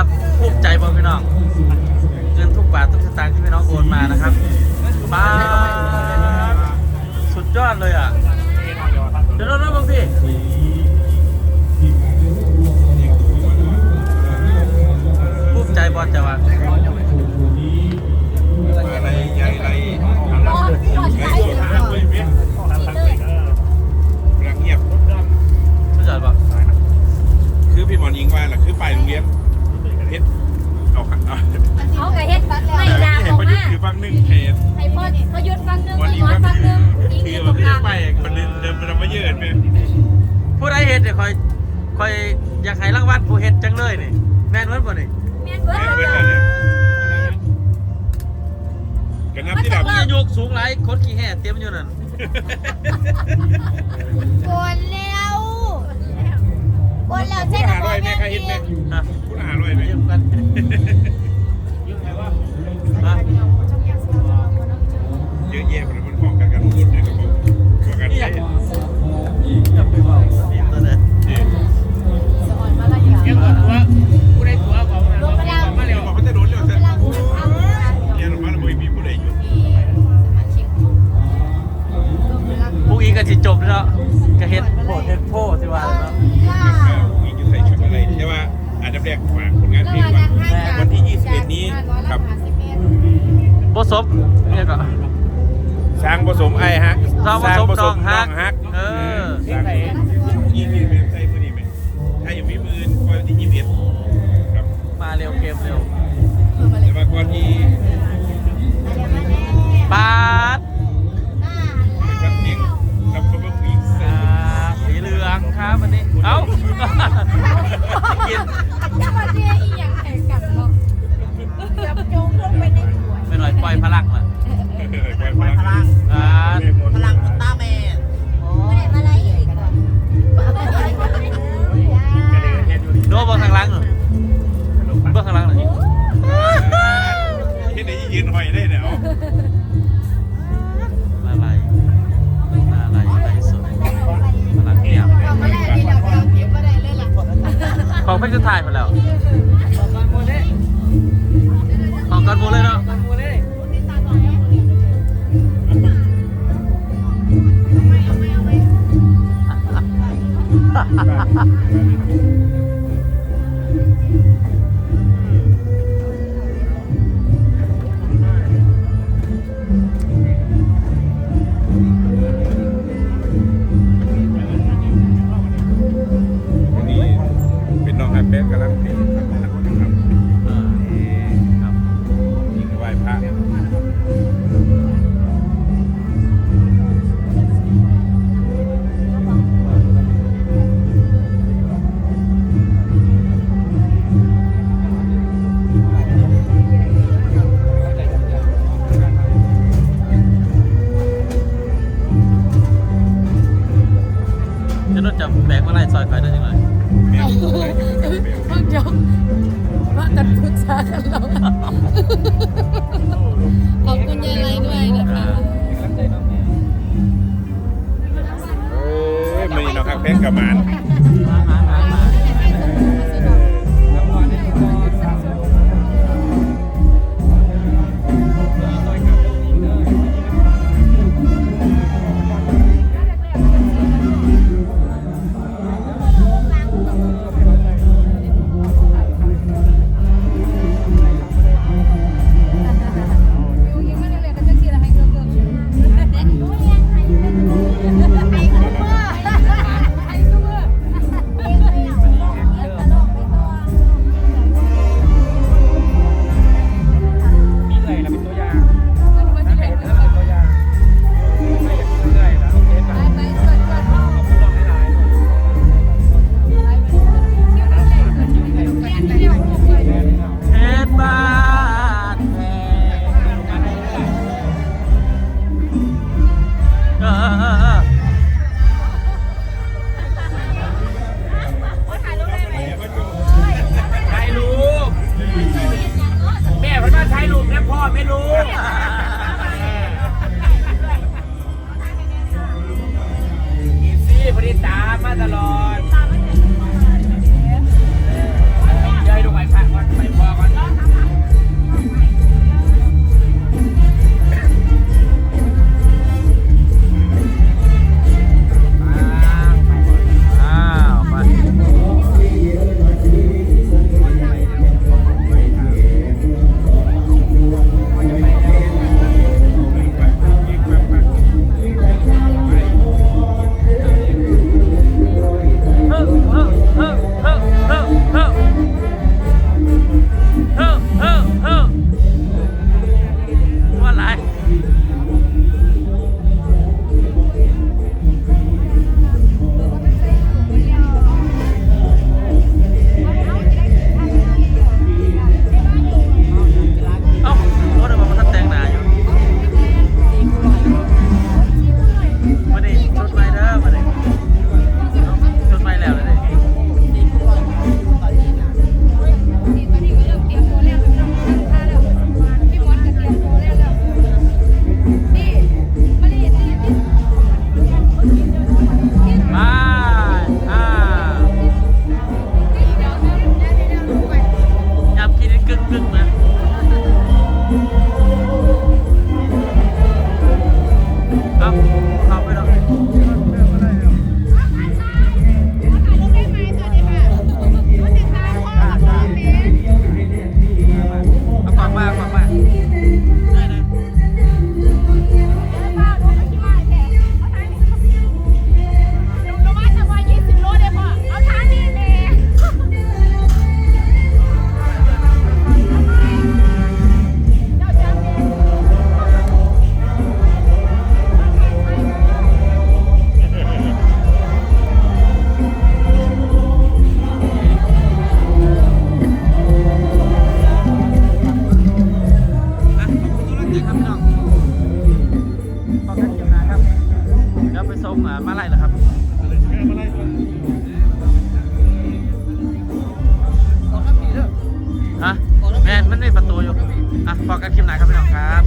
น้องครับภูมิใจบ่พี่น้องเงินทุกบาททุกสตางค์ที่พี่น้องโอนมานะครับป้าดสุดยอดเลยอะ เดี๋ยวราเริ่มบ้างพี่ภูมิใจบอลจะว่าอะไรใหญ่อะไรพอพอใช้อยู่ก่อนฉีดเลยกำลังเงียบสุดยอดบ่คือพี่หมอนยิงว่าแหละคือไปโรงเรียน เพชรเอาค่ะเอาเขากระเฮ็ดไม่แต่ดาที่อเห็นอกประยุทมาธ์คือฟังหนึ่งเพจให้พ่อพยุดฟังนึงวันไม่นี้ย้อนว่าฟังนึงยิงคืออยู่ตมัรนงไม่กลาง ไปมันเดินมันมาเยือนไปผู้ใดเฮ็ดเนี่ยคอยคอยอยากให้รางวัลผู้เฮ็ดจังเลยนี่แม่นเพิ่นบ่นี่แม่นเบิดแม่เลเพื่อนยเนี่ยกันนับที่แบบมันจะโยกสูงหลายคนขี้แห่เต็มอยู่นั่นกวนแล้วกวนแล้วใช่ผู้ไหมหาร้อยแม่ใครเห็นไหมฮะผู้ หาร้อยไหมยืมกัน สมเนี่ยก็สร้างผสมไอ้ฮักสร้างผสมน้องฮักฮักเออสร้างยี่สิบเอ็ดใส่มือนี่ไหมถ้าอย่างมีมือก่อนที่ยี่สิบเอ็ดครับมาเร็วเกมเร็วแต่ว่าก่อนที่ปาดครับเสียงครับก็มาคุยใส่อ่าสีเหลืองครับวันนี้ เอ้ากินถ้ามาเที่ยอีหยังแข่งกันเนาะจับโยงลงไปในถ้วย ไม่หน่ อยปพลังล่ะปล่อยพลังอ่าพลังของต้าแม่ไม่ได้มาไล่อีกก่อนโน้บนทางหล่างเหรอเบื้องข้างหล่างเหรอที่ไหนยืนหอยได้เดี๋ยวมาลยมาลยในที่สุดพลังเงียบเอามาไล่ที่เราเราเก็บมาได้เลยล่ะของเพิ่งจะถ่ายมาแล้ว ซอยไฟได้ยังไงแม่เพิ่งยกว่ากันพูดจากันแล้วขอบคุณยายไรด้วยนะคะเอ้ยมันนี่น้องไอแป๊กกับหมานมามามามา เอ้า รงมาไล่เหรอครับมาไล่ฮะแมนมันไมีประตูอยู่อะพอกันคลิปไหนครับพี่น้องครับ